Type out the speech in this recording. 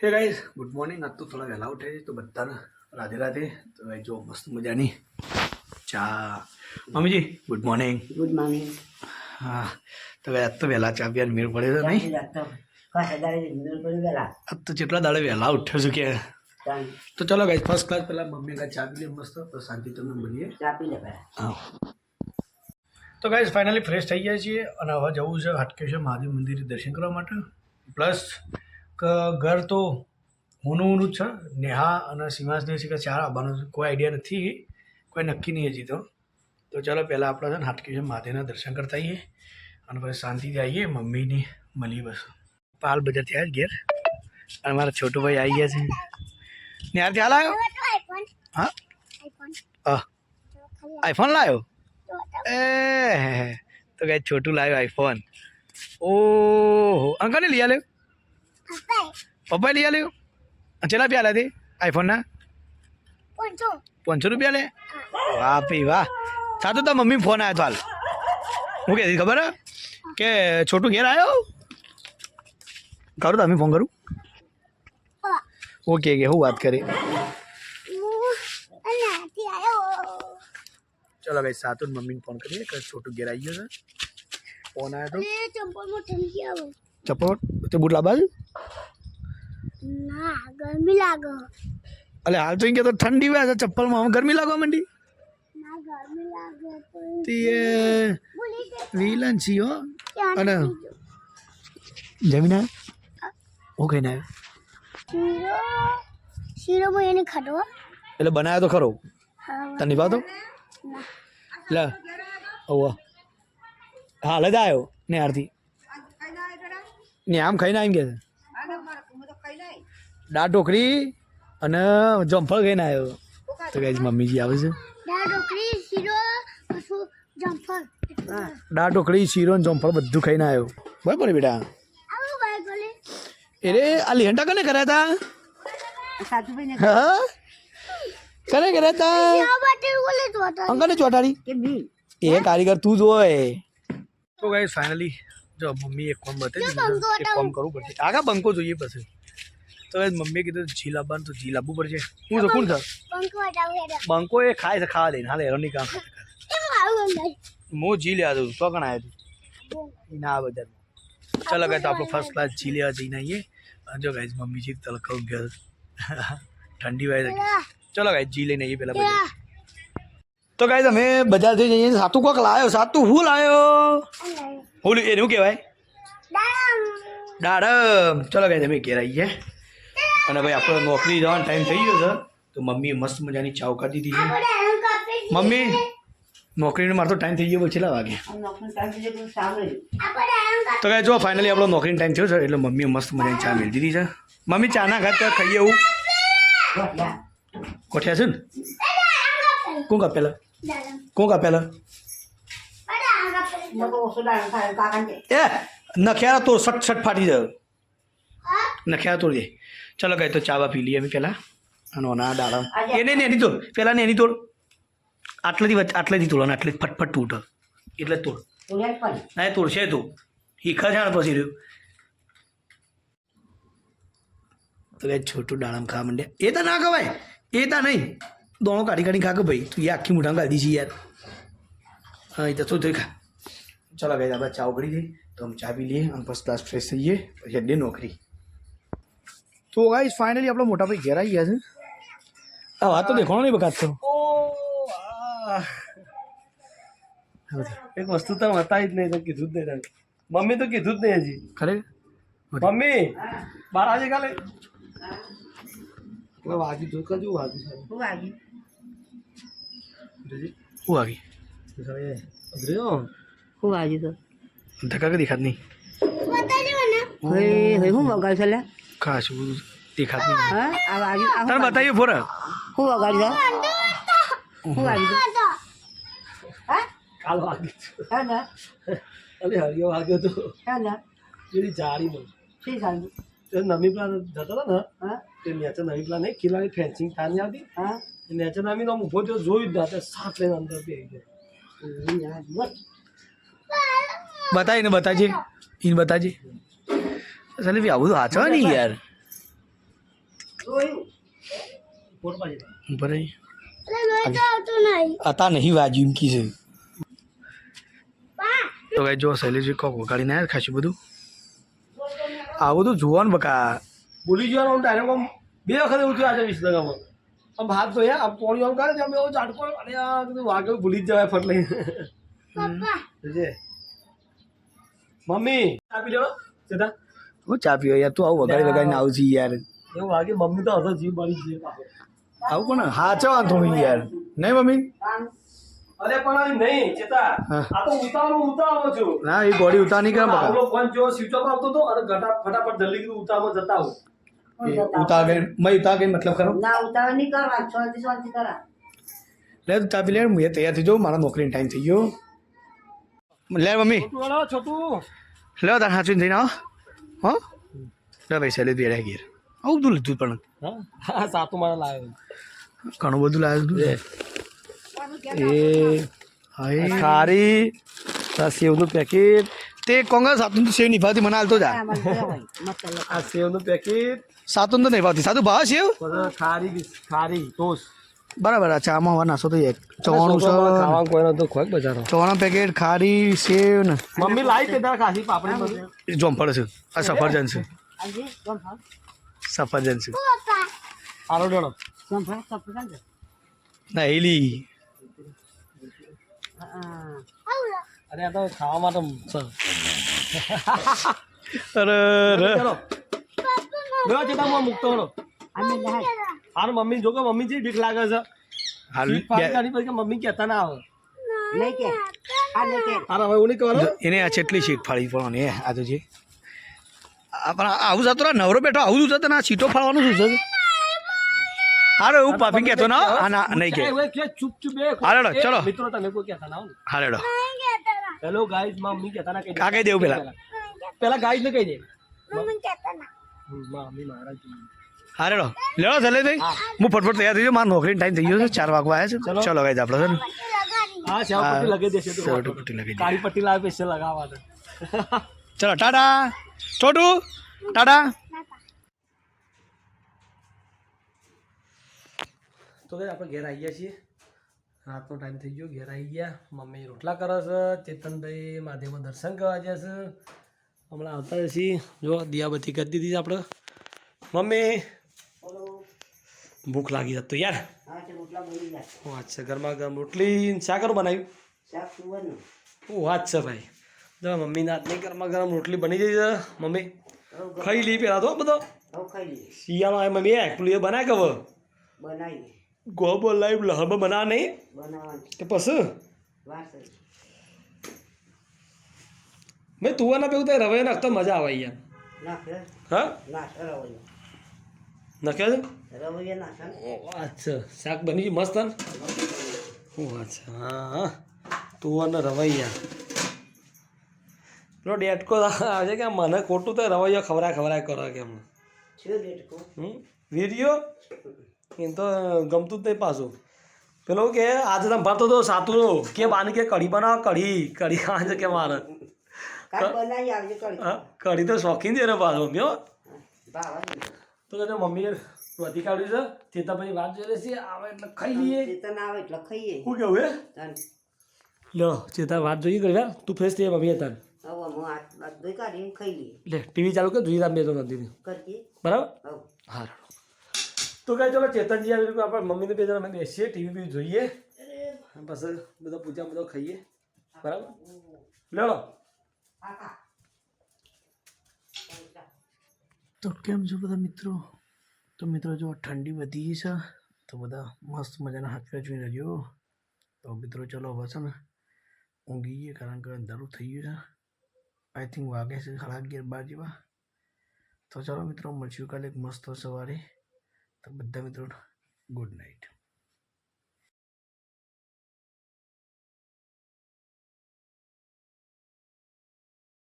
Hey guys good morning આજ તો થોડા વહેલા ઉઠે છે તો બધાને રાધે રાધે તો ભાઈ જો મસ્ત મજાની ચા મમ્મીજી ગુડ મોર્નિંગ ગુડ મોર્નિંગ હા તો ભાઈ આજ તો વહેલા ચા પીવાની મેળ પડે છે નહીં આજ તો જેટલા દાડે વહેલા ઉઠ્યો છું કે તો ચલો ગાઈઝ ફર્સ્ટ ક્લાસ પહેલાં મમ્મી કાંઈ ચા પી લે મસ્ત તો શાંતિ તમને મળીએ હા તો ગાઈઝ ફાઇનલી ફ્રેશ થઈ ગયા છીએ અને હવે જવું છે હાટકેશ્વર મહાદેવ મંદિરે દર્શન કરવા માટે. પ્લસ ઘર તો હુનું હુનું જ છે. નેહા અને સીમાસને છે કે ચાર આવવાનું કોઈ આઈડિયા નથી. કોઈ નક્કી નહીં હજી તો. તો ચાલો પહેલાં આપણે છે ને હાટકેશ્વર મહાદેવના દર્શન કરતા આવીએ અને પછી શાંતિથી આવીએ મમ્મીની મળીએ બસ. પાલ બજાર થયા જ ઘેર. અને મારા છોટું ભાઈ આવી ગયા છે. નેહાર ત્યાં લાવ્યો હા? આઈફોન લાવ્યો એ તો કઈ છોટું લાવ્યો આઈફોન ઓહો. અંકલ ને લઈ આલ્યો? પપ્પાએ લઈ આલ્યો ચેલા બી આલ્યા હતી આઈફોનના પાંચસો રૂપિયા લે વાહ પી વાહ સાચું તો મમ્મી ફોન આવ્યો તો હાલ હું કહેતી ખબર હે? કે છોટું ઘેર આવ્યો કરું તમે ફોન કરું ઓકે કે હું વાત કરી ચલો ભાઈ સાતું મમ્મીને ફોન કરીએ કે છોટું ઘેર આવી ગયો છે ફોન આવ્યો તો ચપ્પલ તે બૂટ લાવવા છે ના ગરમી લાગે અલે હાલ તો એમ કે તો ઠંડી વાય છે ચપ્પલમાં હવે ગરમી લાગવા માંડી ના ગરમી લાગે તો તે બોલી દે વિલન છી હો ક્યાં અને જમીન આવ્યો હું કહીને આવ્યો શીરો શીરો માં એને ખાધો એટલે બનાવ્યો તો ખરો હા તને નિભાવતો ના લે ઓવા હાલ જ આવ્યો ને આરતી ને આમ ખાઈને આવીને કે દાળ ઢોકળી અને જમફળ ખાઈને આવ્યો તો કઈ મમ્મીજી આવે છે. દાળ ઢોકળી શીરો પછી જમફળ. દાળ ઢોકળી શીરો ને જમફળ બધું ખાઈને આવ્યો બરાબર ને બેટા? આવું ભાઈ બોલે. એરે આ લેહંટા કને કર્યા હતા હા? કને કર્યા હતા આ બાટે બોલે તો હતા. અંકલ ચોટાડી. એ કારીગર તું જ હોય. તો ગાઈસ ફાઇનલી જો મમ્મી એક કોમ બતાવી દીધું છે. એક કોમ કરવું પડશે. આગા બંકો જોઈએ પછી. તો ગાઈસ મમ્મીએ કીધું જી લાવવાનું તો જી લાવવું પડશે. હું તો કોણ છે પંખો હટાવ હેડા. બંકો એ ખાય છે ખાવા દઈને હાલે એરોની કામ એમ આવું અંદર હું જી લેવા દઉં તો કણ આવ્યો તું? ના આ બજારમાં ચાલો ગાય તો આપણો ફર્સ્ટ ક્લાસ જી લેવા જઈને આવીએ. અને જો ગાઈસ મમ્મી જી તલકાઉ ગયો ઠંડી વાય છે ચલો ગાઈસ જી લઈને આવીએ પેલા બજાર તો ગાઈસ તમે બજારથી જઈએ સાતું કોક લાવ્યો સાતું હું લાવ્યો હું એનું કહેવાય? દાડમ. ચલો ગાઈસ અમે ઘેર આવીએ. અને ભાઈ આપણો નોકરી જવાનો ટાઈમ થઈ ગયો છે. તો મમ્મીએ મસ્ત મજાની ચાવ કાઢી દીધી છે. મમ્મી નોકરીનો મારો ટાઈમ થઈ ગયો છેલ્લા વાગે? તો કાંઈ જો ફાઇનલી આપણો નોકરીનો ટાઈમ થયો છે. એટલે મમ્મીએ મસ્ત મજાની ચા મેળવી દીધી છે. મમ્મી ચા ના ખાતે ખાઈએ એવું. કોઠ્યા છે ને? કોણ કાપેલા? કોણ કાપેલા એ, નખ્યારા તો સટ સટ ફાટી જાય. નખ્યારા તોડ દે. ચલો ગાય, તો ચાવા પી લઈએ અમે પહેલાં આનો ના દાડમ એને ને એની તોડ. પહેલાં ને એની તોડ. આટલેથી આટલેથી તોડ અને આટલે ફટફટ તૂટ. એટલે તોડ. ના, એ તોડશે તું. હીખા જાણ પછી રહ્યું. તો એ છોટું દાડમ ખાવા માંડ્યા. એ તો ના ખવાય. એ તો નહીં. દોણો કાઢી કાઢી ખા કે ભાઈ તું એ આખી મોઢા ગાળી છે યાર હા એ તો શું થયું ખા ચાલો ભાઈ આપણે ચા ઉઘડી દઈ તો અમે ચા પી લઈએ અને ફર્સ્ટ ક્લાસ ફ્રેશ થઈએ પછી અડ્ડે નોકરી તો ગાઈસ ફાઇનલી આપણો મોટા ભાઈ ઘેર આવી ગયા છે આ વાત તો દેખાણો નહીં બકાત તો એક વસ્તુ તો બતાવી જ નહીં તો કીધું જ નહીં તને. મમ્મી તો કીધું જ નહીં હજી ખરે મમ્મી બાર આજે કાલે હવે વાગ્યું જો કજુ વાગ્યું છે હું આવી તો. હું ધક્કા કે દેખાત નહીં હું વગાડ્યું છે લે ખાસ બધું દેખાત નહીં હા આ વાગ્યું આ તને હું બતાવીએ ફોરા હું વગાડ્યું છે હું? હા કાલ વાગ્યું. હા અરે હરિયો વાગ્યો તો હા ને પેલી જાળીમાં શી સાંજુ તે હતો ને હા તે નેચર નવી પ્લાન નહીં ખીલાડી ફેન્સિંગ નહીં હા નેચર નામી તો આમ ઊભો થયો જોયું જ ના સાત લઈને અંદર બેસી ગયો. હમ, યાર, બતાવીને બતાજે. એને બતાજે. ચાલે ભાઈ આવું તો હાચવા નહીં યાર. ભરાઈ અરે મેં તો આવતો નહીં હતા નહીં વાજ્યું એમ કી છે તો કઈ જો શૈલેષજી કોક વગાડીને આવ્યા ખાસું બધું. આ બધું જોવાનું બકા. બોલી જવાનું આમ ડાયરેક્ટ આમ બે વખત એવું થયું આજે વિસનગરમાં. આમ હાથ ધોયા આમ પોણી આમ કરે આમ એવો ઝાટકો અને આ બધું વાગે ભૂલી જ જવાય ફટ લઈને. મમ્મી આપી લેવો સીધા. હું ચા પીઓ યાર તું આવું વગાડી વગાડીને આવું છું યાર. એવું વાગે મમ્મી તો હતો જીવ બળી છે આવું પણ હાચો વાંધો નહીં યાર. નહીં મમ્મી? અરે પણ નહીં ચેતા. હા. આ તો ઉતાવળ ઉતાવળ છું. ના એ ગોળી ઉતાર નહીં કરે ફોન જો સ્વિચ ઓફ આવતો હતો અને ફટાફટ જલ્દી કીધું ઉતાવળ જતા આવું ગઈ મેં ઉતાર ગઈ મતલબ ખરો? ના ઉતાવળ નહીં કરવા શાંતિ શાંતિ કરા. લે તું ચા પી લે હું તૈયાર થઈ જાઉં મારા નોકરીનો ટાઈમ થઈ ગયો. લે મમ્મી. છોટું લે તાર હાચવીને જઈને આવો. હો? લે ભાઈ શૈલેષ બી ઘેર. આવું બધું લીધું પણ. હા હા સાતું મારા લાવ્યો ઘણું બધું લાવ્યું એ. હાય. ખારી સેવનું પેકેટ તે કોંગ્રેસ આપતું સેવ નિભાતી મને હાલતો જા. આ સેવનું પેકેટ સાતું તો નહીં ભાવતી. સાતું ભાવ છે ખારી ખારી ટોસ. બરાબર આ ચામાં હવે નાસ્તો થઈ એક. ચવાણું છે ખાવા કોઈ નતો ખોક બજારો ચવાણું પેકેટ ખારી સેવ ને. મમ્મી લાવી પેદા ખાસી પાપડી એ જોમફળ છે. આ સફરજન છે. સફરજન છે. આરો ડણો ના એલી અરે આ તો ખાવા માટે અરે રે બેવા ચેતા હું મૂકતો હણો હાર મમ્મી જો કે મમ્મી જે બીક લાગે છે. હાલ પાણી પછી મમ્મી કહેતા ના આવે. નહીં કે. આ નહીં કે. આનો હવે ઉની નહીં કહેવાનું? એને આ ચેટલી સીટ ફાળી પણ એ આ તો છે આ પણ આવું જતો રા નવરો બેઠો આવું શું ના સીટો ફાડવાનું શું છે? હારે એવું પાપી કહેતો ના આ ના નહીં કે. ચૂપ ચૂપ બે હાલો, હાલો, ચલો. મિત્રો તમે કોઈ કહેતા ના હો ને. હારેડો ના. હેલો ગાઈઝ મમ્મી કહેતા ના કહી આ કહી દેવું પેલા. પેલા? ગાઈઝ ને કહી દે. મમ્મી કહેતા ના. હમ, મમ્મી લેવો. હારેડો લેડો હું. ફટફટ તૈયાર થઈ જાઉં. મારા નોકરીનો ટાઈમ થઈ ગયો છે. ચાર વાગવા આવ્યા છે. ચલો. ગાઈ આપણે છે ને. હા સેવ પટ્ટી લગાવી દેશે તો. સેવ પટ્ટી લગાવી દે. કાળી પટ્ટી લાવે પૈસા લગાવવા ચલો ટાટા. છોટું ટાટા. તો ભાઈ આપણે ઘેર આવી ગયા છીએ. રાતનો ટાઈમ થઈ ગયો. ઘેર આવી ગયા. મમ્મી રોટલા કરે છે. ચેતનભાઈ મહાદેવમાં દર્શન કરવા ગયા છે. હમણાં આવતા છીએ જો દિયાબત્તી કરી દીધી છે આપણે. મમ્મી ભૂખ લાગી જતો યાર. હા તે રોટલા બની જાય વાત છે ગરમા ગરમ રોટલી. ને શાકર બનાવ્યું? શાક સુવાનું. ઓ વાત છે ભાઈ. જો મમ્મીના હાથની ગરમા ગરમ રોટલી બની ગઈ છે. મમ્મી ખાઈ લઈ પેલા તો બધો. હવે ખાઈ લઈએ શિયાળો આવે મમ્મી એકલું એ બનાય કે હવે? બનાવીએ. ગોબર લાવી લહબ બના નહીં બનાવવાનું. કે પછી? વાર છે. મેં તુવાના પેવું ત્યાં રવે નાખતો મજા આવે યાર હા? નાખે છે? રવૈયા નાખે ને. ઓ વાત છે શાક બની ગયું? મસ્ત ને? શું વાત છે હા હા. તુવાના રવૈયા. પેલો ડેટકો આવે કે મને ખોટું તો રવૈયો ખવરાય ખવરાય કરો કે એમ. છે હમ? વીડિયો એમ તો ગમતું જ નહીં પાછું. પેલો કે આજે તમે ભરતો તો સાતું કે બાની કે કઢી બનાવો કઢી. કઢી આજે કે મારે? બનાવી આવજો કઢી. કઢી તો શોખીન છે ને પાછો મ્યો તો કહેજો મમ્મીએ રોટી કાઢ્યું છે. ચેતા પછી વાત જોઈ લેશે આવે એટલે ખાઈ લઈએ. ચેતન આવે એટલે ખાઈએ. શું કેવું હે? લો ચેતા વાત જોઈએ કરી તું ફ્રેશ થઈ મમ્મી હતા લે ટીવી ચાલુ કર જોઈએ મેં તો નથી બરાબર? હા તો કઈ ચલો ચેતનજી આવી રીતે આપણે મમ્મીને બે જણા બેસીએ ટીવી બી જોઈએ. પછી બધા પૂજા બધા ખાઈએ. બરાબર? લો તો કેમ છો બધા મિત્રો તો મિત્રો જો ઠંડી વધી ગઈ છે તો બધા મસ્ત મજાના હાથ પે જોઈ રહેજો તો મિત્રો ચલો હવે છે ને ઊંઘી ગઈએ કારણ કે અંધારું થઈ ગયું છે આઈ થિંક વાગે છે સાડા અગિયાર બાર જેવા તો ચાલો મિત્રો મળશું કાલે એક મસ્ત સવારે તો બધા મિત્રો ગુડ નાઇટ